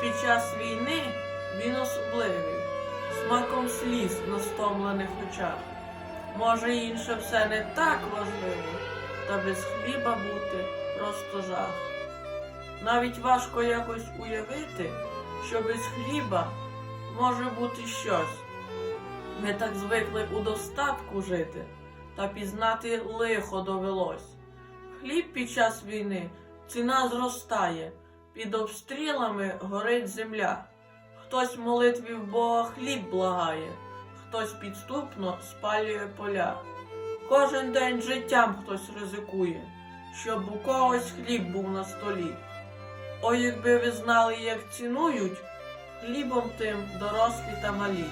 Під час війни він особливий, смаком сліз на стомлених очах. Може, інше все не так важливо, та без хліба бути просто жах. Навіть важко якось уявити, що без хліба може бути щось. Ми так звикли у достатку жити, та пізнати лихо довелось. Хліб під час війни ціна зростає, під обстрілами горить земля. Хтось молитві в Бога хліб благає, хтось підступно спалює поля. Кожен день життям хтось ризикує, щоб у когось хліб був на столі. О, якби ви знали, як цінують хлібом тим дорослі та малі.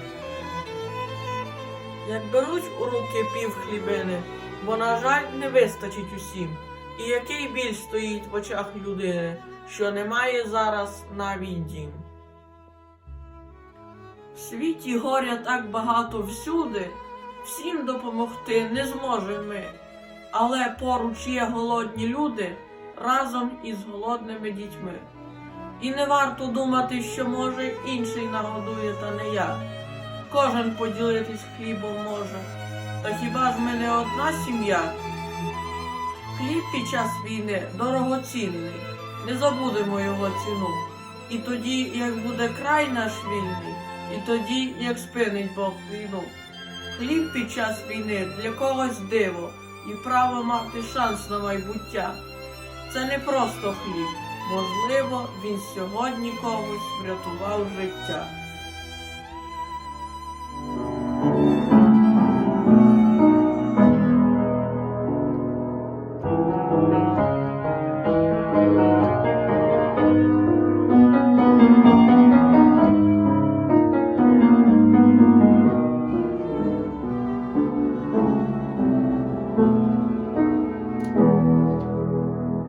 Як беруть у руки пів хлібини, бо, на жаль, не вистачить усім. І який біль стоїть в очах людини, що немає зараз навіть дім. В світі горя так багато всюди, всім допомогти не зможемо ми. Але поруч є голодні люди разом із голодними дітьми. І не варто думати, що може інший нагодує, та не я. Кожен поділитись хлібом може. Та хіба ж ми не одна сім'я? Хліб під час війни дорогоцінний, не забудемо його ціну. І тоді, як буде край наш вільний, і тоді, як спинить Бог війну. Хліб під час війни для когось диво і право мати шанс на майбуття. Це не просто хліб, можливо, він сьогодні комусь врятував життя.